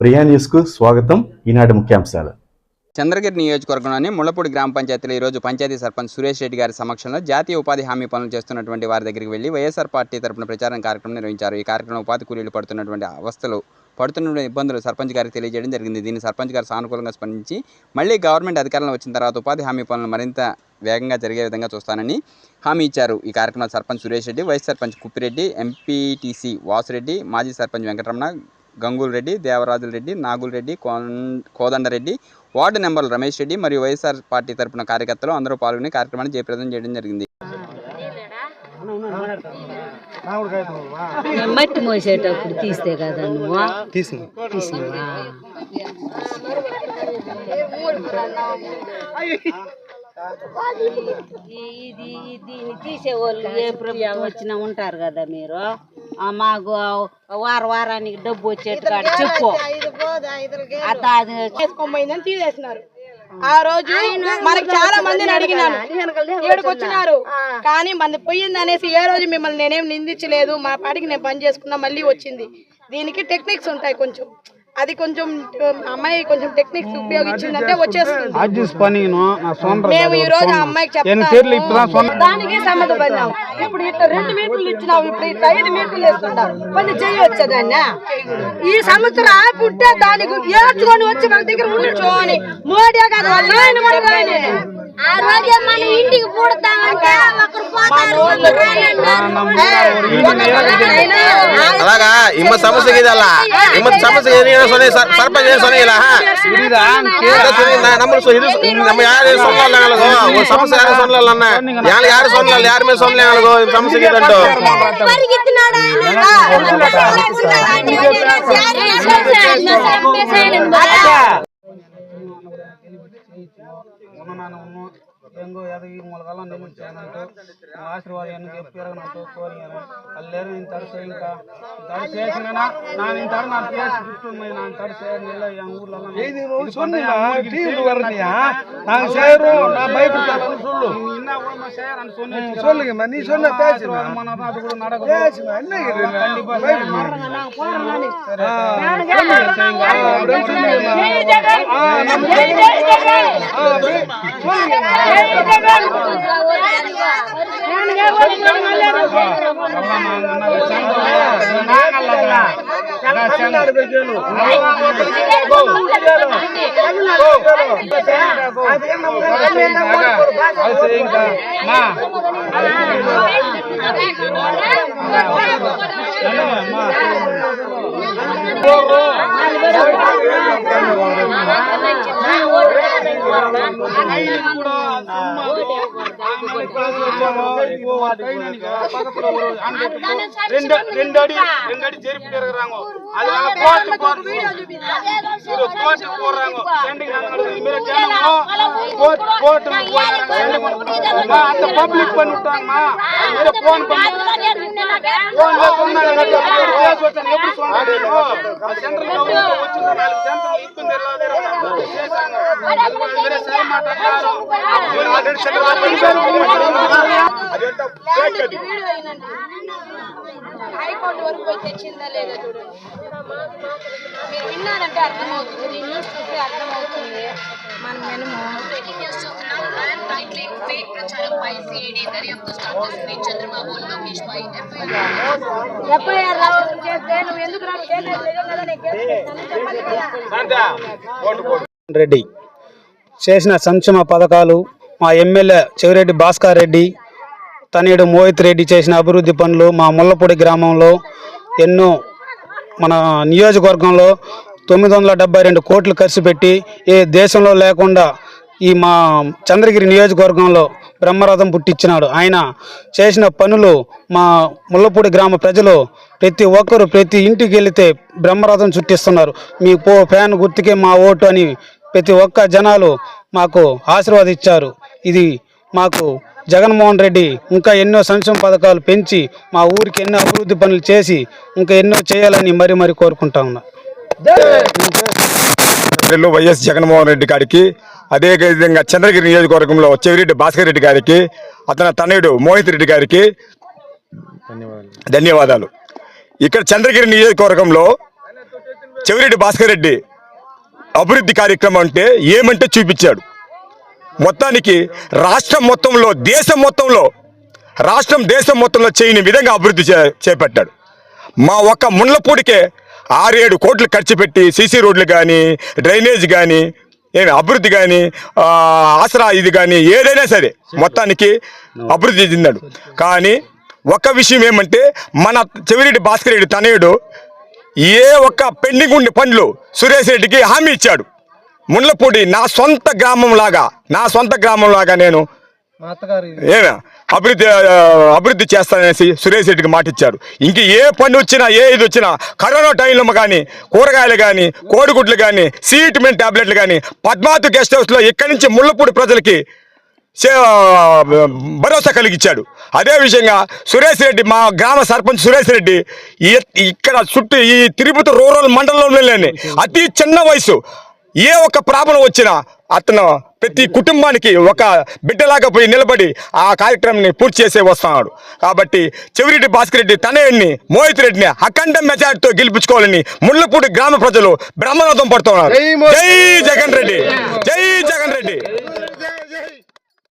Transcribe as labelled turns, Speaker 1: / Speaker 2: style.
Speaker 1: ప్రియా న్యూస్కు స్వాగతం. ఈనాటి ముఖ్యాంశాలు.
Speaker 2: చంద్రగిరి నియోజకవర్గంలోని ముళ్ళపూడి గ్రామ పంచాయతీలో ఈరోజు పంచాయతీ సర్పంచ్ సురేష్ రెడ్డి గారి సమక్షంలో జాతీయ ఉపాధి హామీ పనులు చేస్తున్నటువంటి వారి దగ్గరికి వెళ్ళి వైఎస్ఆర్ పార్టీ తరపున ప్రచారం కార్యక్రమం నిర్వహించారు. ఈ కార్యక్రమం ఉపాధి కూలీలు పడుతున్నటువంటి అవస్థలు పడుతున్న ఇబ్బందులు సర్పంచ్ గారికి తెలియజేయడం జరిగింది. దీన్ని సర్పంచ్ గారు సానుకూలంగా స్పందించి మళ్ళీ గవర్నమెంట్ అధికారంలో వచ్చిన తర్వాత ఉపాధి హామీ పనులు మరింత వేగంగా జరిగే విధంగా చూస్తానని హామీ ఇచ్చారు. ఈ కార్యక్రమంలో సర్పంచ్ సురేష్ రెడ్డి వైస్ సర్పంచ్ కుప్పిరెడ్డి ఎంపీటీసీ వాసురెడ్డి మాజీ సర్పంచ్ వెంకటరమణ గంగూల్ రెడ్డి దేవరాజుల రెడ్డి నాగుల్ రెడ్డి కోదండరెడ్డి వార్డు నెంబర్లు రమేష్ రెడ్డి మరియు వైఎస్ఆర్ పార్టీ తరపున కార్యకర్తలు అందరూ పాల్గొని కార్యక్రమాన్ని జయప్రదం చేయడం జరిగింది.
Speaker 3: మట్టి మోసేటప్పుడు తీస్తే కదా నువ్వు? తీసినవా ఇది దీన్ని తీసేవాళ్ళు ఏ ప్రభుత్వం వచ్చినా ఉంటారు కదా మీరు? మాకు వార వారానికి డబ్బు వచ్చేట్టు కాడ చెప్పు. అత అది
Speaker 4: చేసుకోబోయిందని తీసేసినారు. ఆ రోజు మనకి చాలా మందిని అడిగినాను. ఏడుకు వచ్చినారు కానీ మంది పోయింది అనేసి ఏ రోజు మిమ్మల్ని నేనేం నిందించలేదు. మా పాటికి నేను పని చేసుకున్నా మళ్ళీ వచ్చింది. దీనికి టెక్నిక్స్ ఉంటాయి కొంచెం. అది కొంచెం అమ్మాయి కొంచెం టెక్నిక్స్ ఉపయోగించిందంటే వచ్చేస్తుంది. మేము ఈ రోజు ఆ అమ్మాయికి చెప్తాము. దానికి సమ్మత పడినాం ఇప్పుడు ఇట్లా రెండు మీటర్లు ఇచ్చినావు ఇప్పుడు ఇట్లా ఐదు మీటర్లు వేస్తున్నావు. పని చేయొచ్చా దాన్ని ఈ సంవత్సరం ఆపి ఉంటే దానికి ఏడ్చుకొని వచ్చి మన దగ్గర కూర్చోని మోడీ కాదు వాళ్ళ నాయన కూడా రాయలే.
Speaker 3: ఆ రోజే మన ఇంటికి పుడతామంటే ఒకరు పోతారు ఒకరు
Speaker 5: అలాగా ಇಮ್ಮ ಸಮಸ್ಯೆಗೆ ಇದಲ್ಲ ಇಮ್ಮ ಸಮಸ್ಯೆಗೆ ಏನೇನೋ ಸೊನ್ನೆ ಸರ್- ಸರ್ಪಂಚ್ ಏನು ಸೊನ್ನೆ ಇಲ್ಲ ಹಾ ಅದೇ ಸೊನ್ನೆ ನಾ- ನಮ್ಮ ಸೊ- ಇದು ನಮ್ಮ ಯಾರು ಸೊನ್ನಲ್ಲ ನನಗೋ ಒಂದು ಸಮಸ್ಯೆ ಯಾರು ಸೊನ್ನಲ್ಲ ಅನ್ನ ಯಾರು ಯಾರು ಸೊನ್ನಲ್ಲ ಯಾರ ಮೇಲೆ ಸೊನ್ನೆ ನನಗೋ ಈ ಸಮಸ್ಯೆಗೆ ಇದಂಟು
Speaker 3: పరిగెత్తినాడు
Speaker 6: మొలగాల నమ్ము చేయనంటూ ఆశీర్వాదం ఎన్ని చెప్పారు నా చూసుకోవాలి అల్లేరు నేను తరచు ఇంకా తడు చేసిన
Speaker 7: నా
Speaker 6: నేను తడు నా
Speaker 7: ప్లేస్ గుర్తుంది నా
Speaker 6: తడు
Speaker 7: చేయను
Speaker 6: ఇలా
Speaker 7: ఎన్ சொல்லுங்க మా
Speaker 6: ரெண்டு ரெண்டு அடி ரெண்டு அடி செருப்பு இருக்கிறாங்க. அதனால போட்டு போட்டு போடுறாங்க. போட்டு போட்டு போடுறாங்க அம்மா, அந்த பப்ளிக் பண்ணிவிட்டாங்கம்மா போன் பண்ணி సెంట్రల్ గవర్నమెంట్ వచ్చిన నాలుగు సెంటర్లు ఇబ్బంది అదేంటో
Speaker 4: హైకోర్టు వరకు పోయి తెచ్చిందా లేదా చూడండి మీరు విన్నారంటే అర్థమవుతుంది. న్యూస్ చూస్తే అర్థమవుతుంది. మన మెనము ఎఫ్ఐఆర్ చేస్తే నువ్వు ఎందుకు నాకు చేయలేదు కదా నేను కేసు పెట్టానని చెప్పాలి కదా.
Speaker 6: రెడ్డి చేసిన సంక్షేమ పథకాలు మా ఎమ్మెల్యే చెవిరెడ్డి భాస్కర్ రెడ్డి తనయుడు మోహిత్ రెడ్డి చేసిన అభివృద్ధి పనులు మా ముల్లపూడి గ్రామంలో ఎన్నో మన నియోజకవర్గంలో తొమ్మిది వందల డెబ్బై రెండు కోట్లు ఖర్చు పెట్టి ఏ దేశంలో లేకుండా ఈ మా చంద్రగిరి నియోజకవర్గంలో బ్రహ్మరథం పుట్టించినాడు. ఆయన చేసిన పనులు మా ముల్లపూడి గ్రామ ప్రజలు ప్రతి ఒక్కరు ప్రతి ఇంటికి వెళితే బ్రహ్మరథం చుట్టిస్తున్నారు. మీ పో ఫ్యాన్ గుర్తుకే మా ఓటు అని ప్రతి ఒక్క జనాలు మాకు ఆశీర్వాదించారు ఇది మాకు జగన్మోహన్ రెడ్డి ఇంకా ఎన్నో సంక్షేమ పథకాలు పెంచి మా ఊరికి ఎన్నో అభివృద్ధి పనులు చేసి ఇంకా ఎన్నో చేయాలని మరి మరీ కోరుకుంటా ఉన్నా.
Speaker 8: వైఎస్ జగన్మోహన్ రెడ్డి గారికి అదే విధంగా చంద్రగిరి నియోజకవర్గంలో చెవిరెడ్డి భాస్కర్ రెడ్డి గారికి అతని తనయుడు మోహిత్ రెడ్డి గారికి ధన్యవాదాలు. ఇక్కడ చంద్రగిరి నియోజకవర్గంలో చెవిరెడ్డి భాస్కర్ రెడ్డి అభివృద్ధి కార్యక్రమం అంటే ఏమంటే చూపించాడు. మొత్తానికి రాష్ట్రం మొత్తంలో దేశం మొత్తంలో రాష్ట్రం దేశం మొత్తంలో చేయని విధంగా అభివృద్ధి చే చేపట్టాడు. మా ఒక్క ముండ్లపూడికే ఆరేడు కోట్లు ఖర్చు పెట్టి సీసీ రోడ్లు కానీ డ్రైనేజ్ కానీ ఏమి అభివృద్ధి కానీ ఆసరా ఇది కానీ ఏదైనా సరే మొత్తానికి అభివృద్ధి చెందాడు. కానీ ఒక విషయం ఏమంటే మన చెవిరెడ్డి భాస్కర్ రెడ్డి తనయుడు ఏ ఒక్క పెండింగ్ ఉండి పనులు సురేష్ రెడ్డికి హామీ ఇచ్చాడు. ముండ్లపూడి నా సొంత గ్రామం లాగా నా సొంత గ్రామం లాగా నేను ఏమే? అభివృద్ధి అభివృద్ధి చేస్తాననేసి సురేష్ రెడ్డికి మాట ఇచ్చారు ఇంక ఏ పని వచ్చినా ఏ ఇది వచ్చినా కరోనా టైంలో కానీ కూరగాయలు కానీ కోడిగుడ్లు కానీ సీట్మెంట్ టాబ్లెట్లు కానీ పద్మావతి గెస్ట్ హౌస్లో ఇక్కడి నుంచి ముళ్ళపూడి ప్రజలకి భరోసా కలిగించాడు అదే విషయంగా సురేష్ రెడ్డి మా గ్రామ సర్పంచ్ సురేష్ రెడ్డి ఇక్కడ చుట్టూ ఈ తిరుపతి రూరల్ మండలంలోనే అతి చిన్న వయసు. ఏ ఒక్క ప్రాబ్లం వచ్చినా అతను ప్రతి కుటుంబానికి ఒక బిడ్డలాగా పోయి నిలబడి ఆ కార్యక్రమాన్ని పూర్తి చేసే వస్తున్నాడు. కాబట్టి చెవిరెడ్డి భాస్కర్ రెడ్డి తనయుడిని మోహిత్ రెడ్డిని అఖండ మెజార్టీతో గెలిపించుకోవాలని ముళ్ళపూడి గ్రామ ప్రజలు బ్రహ్మరథం పడుతున్నారు. జై జగన్ రెడ్డి. జై జగన్ రెడ్డి.